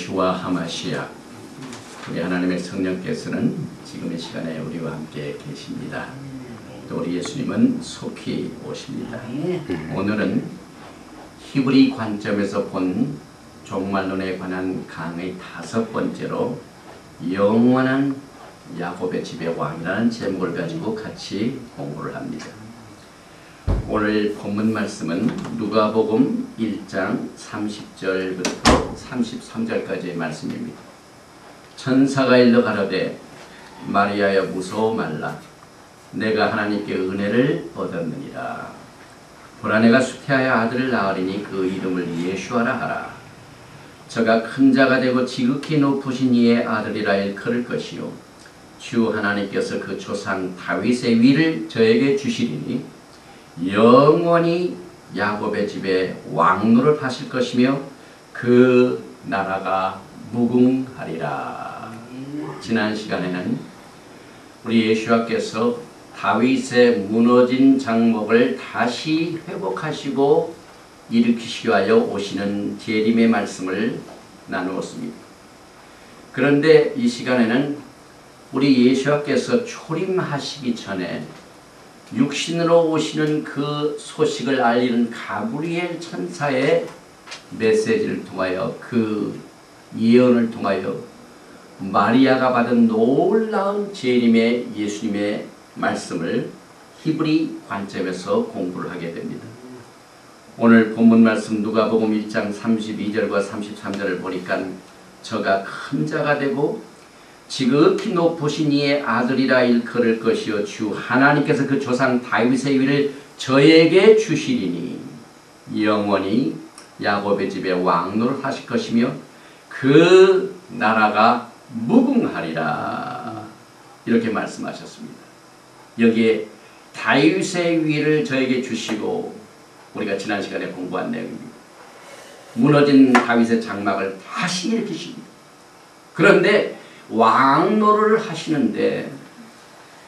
예수와 하마시아 우리 하나님의 성령께서는 지금 이 시간에 우리와 함께 계십니다. 또 우리 예수님은 속히 오십니다. 오늘은 히브리 관점에서 본 종말론에 관한 강의 다섯 번째로 영원한 야곱의 집의 왕이라는 제목을 가지고 같이 공부를 합니다. 오늘 본문 말씀은 누가복음 1장 30절부터 33절까지의 말씀입니다. 천사가 일러 가로되 마리아여 무서워 말라. 내가 하나님께 은혜를 얻었느니라. 보라 내가 수태하여 아들을 낳으리니 그 이름을 예수하라 하라. 저가 큰 자가 되고 지극히 높으신 이의 아들이라 일컬을 것이요. 주 하나님께서 그 조상 다윗의 위를 저에게 주시리니 영원히 야곱의 집에 왕노를 하실 것이며 그 나라가 무궁하리라. 지난 시간에는 우리 예수와께서 다윗의 무너진 장목을 다시 회복하시고 일으키시기 위하여 오시는 재림의 말씀을 나누었습니다. 그런데 이 시간에는 우리 예수와께서 초림하시기 전에 육신으로 오시는 그 소식을 알리는 가브리엘 천사의 메시지를 통하여 그 예언을 통하여 마리아가 받은 놀라운 재림의 예수님의 말씀을 히브리 관점에서 공부를 하게 됩니다. 오늘 본문 말씀 누가복음 1장 32절과 33절을 보니까 저가 큰 자가 되고 지극히 높으신 이의 아들이라 일컬을 것이요 주 하나님께서 그 조상 다윗의 위를 저에게 주시리니 영원히 야곱의 집에 왕노를 하실 것이며 그 나라가 무궁하리라 이렇게 말씀하셨습니다. 여기에 다윗의 위를 저에게 주시고 우리가 지난 시간에 공부한 내용입니다. 무너진 다윗의 장막을 다시 일으키십니다. 그런데 왕노를 하시는데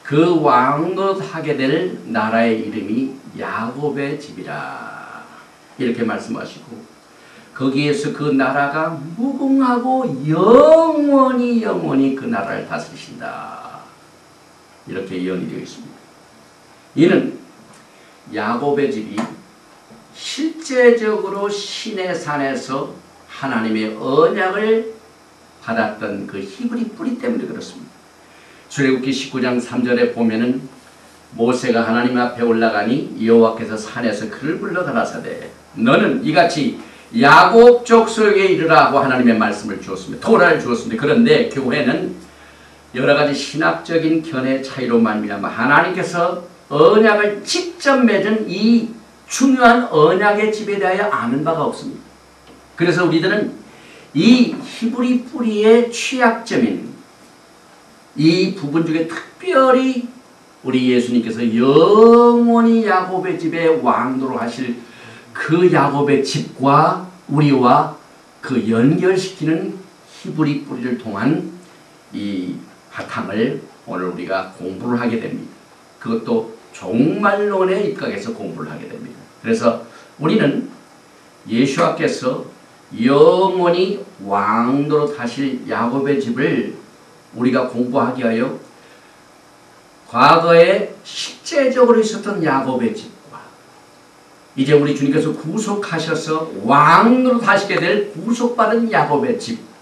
그 왕노하게 될 나라의 이름이 야곱의 집이라 이렇게 말씀하시고 거기에서 그 나라가 무궁하고 영원히 영원히 그 나라를 다스리신다 이렇게 예언이 되어 있습니다. 이는 야곱의 집이 실제적으로 신의 산에서 하나님의 언약을 받았던 그 히브리 뿌리 때문에 그렇습니다. 출애굽기 19장 3절에 보면은 모세가 하나님 앞에 올라가니 여호와께서 산에서 그를 불러 가라사대 너는 이같이 야곱 족속에 이르라고 하나님의 말씀을 주었습니다. 토라를 주었습니다. 그런데 교회는 여러 가지 신학적인 견해 차이로 말미암아 하나님께서 언약을 직접 맺은 이 중요한 언약의 집에 대하여 아는 바가 없습니다. 그래서 우리들은 이 히브리 뿌리의 취약점인 이 부분 중에 특별히 우리 예수님께서 영원히 야곱의 집에 왕도로 하실 그 야곱의 집과 우리와 그 연결시키는 히브리 뿌리를 통한 이 바탕을 오늘 우리가 공부를 하게 됩니다. 그것도 종말론에 입각해서 공부를 하게 됩니다. 그래서 우리는 예수와께서 영원히 왕도로 타실 야곱의 집을 우리가 공부하기 위하여 과거에 실제적으로 있었던 야곱의 집과 이제 우리 주님께서 구속하셔서 왕으로 다시게 될 구속받은 야곱의 집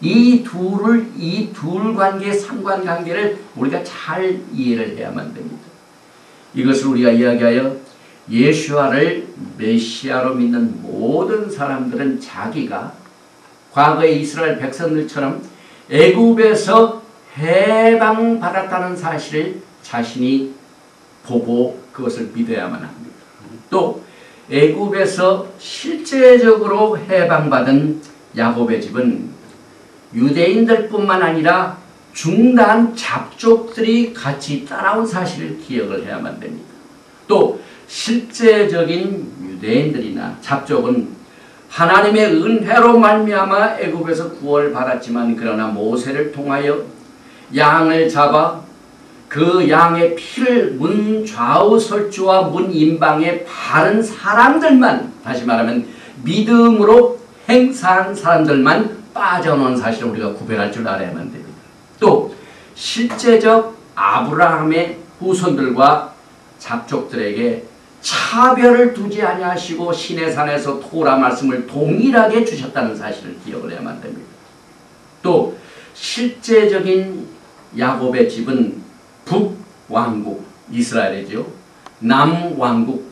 이 둘을 이 둘 관계의 상관관계를 우리가 잘 이해를 해야만 됩니다. 이것을 우리가 이야기하여 예수와를 메시아로 믿는 모든 사람들은 자기가 과거의 이스라엘 백성들처럼 애굽에서 해방받았다는 사실을 자신이 보고 그것을 믿어야만 합니다. 또 애굽에서 실제적으로 해방받은 야곱의 집은 유대인들뿐만 아니라 중단 잡족들이 같이 따라온 사실을 기억을 해야만 됩니다. 또 실제적인 유대인들이나 잡족은 하나님의 은혜로 말미암아 애굽에서 구원을 받았지만 그러나 모세를 통하여 양을 잡아 그 양의 피를 문 좌우 설주와 문 임방에 바른 사람들만 다시 말하면 믿음으로 행사한 사람들만 빠져놓은 사실을 우리가 구별할 줄 알아야만 됩니다. 또 실제적 아브라함의 후손들과 잡족들에게 차별을 두지 아니하시고 신의 산에서 토라 말씀을 동일하게 주셨다는 사실을 기억을 해야만 됩니다. 또 실제적인 야곱의 집은 북왕국 이스라엘이죠. 남왕국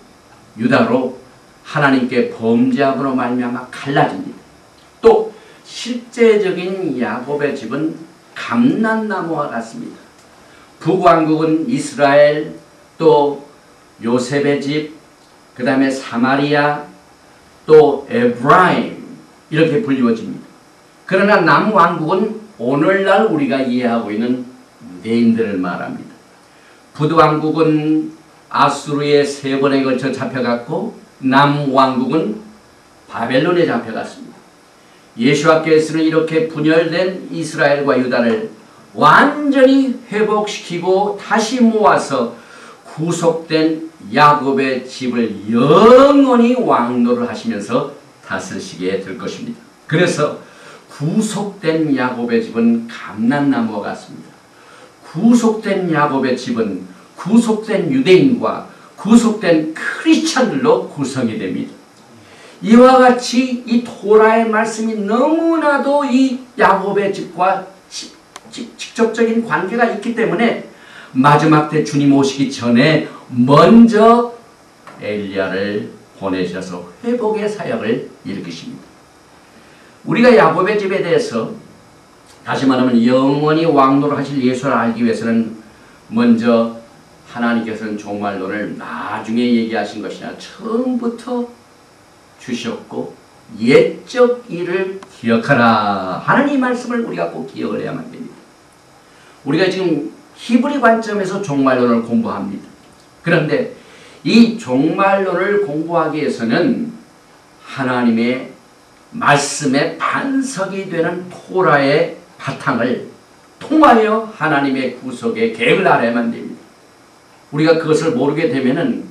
유다로 하나님께 범죄함으로 말미암아 갈라집니다. 또 실제적인 야곱의 집은 감난나무와 같습니다. 북왕국은 이스라엘 또 요셉의 집, 그 다음에 사마리아, 또 에브라임 이렇게 불리워집니다. 그러나 남왕국은 오늘날 우리가 이해하고 있는 유대인들을 말합니다. 부왕국은 아수르의 세 번에 걸쳐 잡혀갔고 남왕국은 바벨론에 잡혀갔습니다. 예수와께서는 이렇게 분열된 이스라엘과 유다를 완전히 회복시키고 다시 모아서 구속된 야곱의 집을 영원히 왕노를 하시면서 다스리시게 될 것입니다. 그래서 구속된 야곱의 집은 감난나무와 같습니다. 구속된 야곱의 집은 구속된 유대인과 구속된 크리스찬들로 구성이 됩니다. 이와 같이 이 토라의 말씀이 너무나도 이 야곱의 집과 직접적인 관계가 있기 때문에 마지막 때 주님 오시기 전에 먼저 엘리야를 보내셔서 회복의 사역을 일으키십니다. 우리가 야곱의 집에 대해서 다시 말하면 영원히 왕노를 하실 예수를 알기 위해서는 먼저 하나님께서는 종말론을 나중에 얘기하신 것이나 처음부터 주셨고 옛적 일을 기억하라 하는 이 말씀을 우리가 꼭 기억을 해야만 됩니다. 우리가 지금 히브리 관점에서 종말론을 공부합니다. 그런데 이 종말론을 공부하기 위해서는 하나님의 말씀의 반석이 되는 토라의 바탕을 통하여 하나님의 구속의 계획을 알아야만 됩니다. 우리가 그것을 모르게 되면은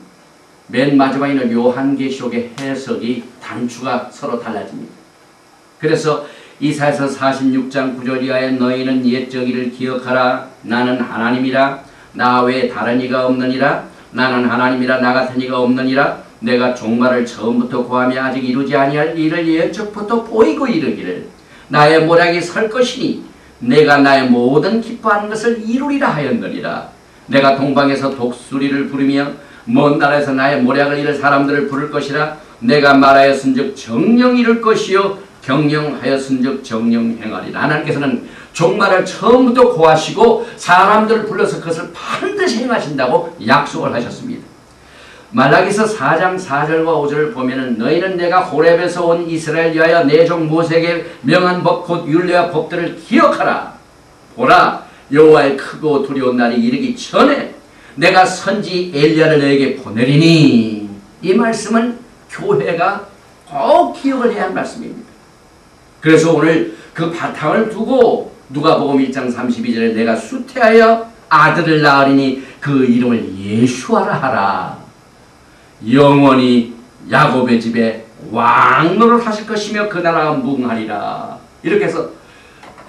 맨 마지막에 있는 요한계시록의 해석이 단추가 서로 달라집니다. 그래서 이사에서 46장 9절 이하에 너희는 옛적 일을 기억하라. 나는 하나님이라. 나 외에 다른 이가 없느니라. 나는 하나님이라. 나 같은 이가 없느니라. 내가 종말을 처음부터 구하며 아직 이루지 아니할 일을 예적부터 보이고 이르기를. 나의 모략이 설 것이니 내가 나의 모든 기뻐하는 것을 이루리라 하였느니라. 내가 동방에서 독수리를 부르며 먼 나라에서 나의 모략을 이룰 사람들을 부를 것이라. 내가 말하였은즉 정령 이룰 것이요 경영하였은즉 정령 행하리라. 하나님께서는 종말을 처음부터 고하시고 사람들을 불러서 그것을 반드시 행하신다고 약속을 하셨습니다. 말라기서 4장 4절과 5절을 보면은 너희는 내가 호렙에서 온 이스라엘 여하여 내종 모세에게 명한 법 곧 율례와 법들을 기억하라. 보라 여호와의 크고 두려운 날이 이르기 전에 내가 선지 엘리야를 너에게 보내리니 이 말씀은 교회가 꼭 기억을 해야 할 말씀입니다. 그래서 오늘 그 바탕을 두고 누가복음 1장 32절에 내가 수태하여 아들을 낳으리니 그 이름을 예수하라 하라. 영원히 야곱의 집에 왕노를 하실 것이며 그 나라가 무궁하리라. 이렇게 해서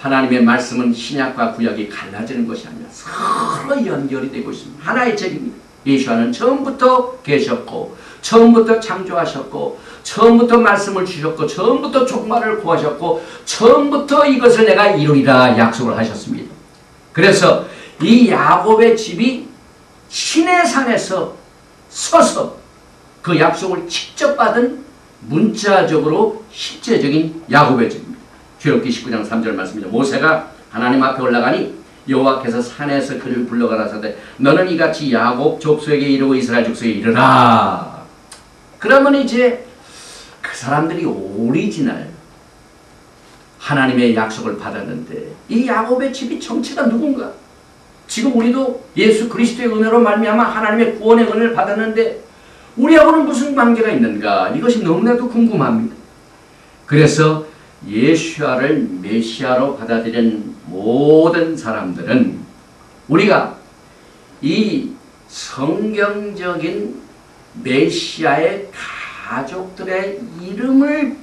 하나님의 말씀은 신약과 구약이 갈라지는 것이 아니라 서로 연결이 되고 있습니다. 하나의 책입니다. 예수와는 처음부터 계셨고 처음부터 창조하셨고 처음부터 말씀을 주셨고 처음부터 종말을 구하셨고 처음부터 이것을 내가 이루리라 약속을 하셨습니다. 그래서 이 야곱의 집이 신의 산에서 서서 그 약속을 직접 받은 문자적으로 실제적인 야곱의 집입니다. 출애굽기 19장 3절 말씀입니다. 모세가 하나님 앞에 올라가니 여호와께서 산에서 그를 불러가라사대 너는 이같이 야곱 족속에게 이르고 이스라엘 족속에 이르라. 그러면 이제 그 사람들이 오리지널 하나님의 약속을 받았는데 이 야곱의 집이 정체가 누군가? 지금 우리도 예수 그리스도의 은혜로 말미암아 하나님의 구원의 은혜를 받았는데 우리하고는 무슨 관계가 있는가? 이것이 너무나도 궁금합니다. 그래서 예수아를 메시아로 받아들인 모든 사람들은 우리가 이 성경적인 메시아의 가족들의 이름을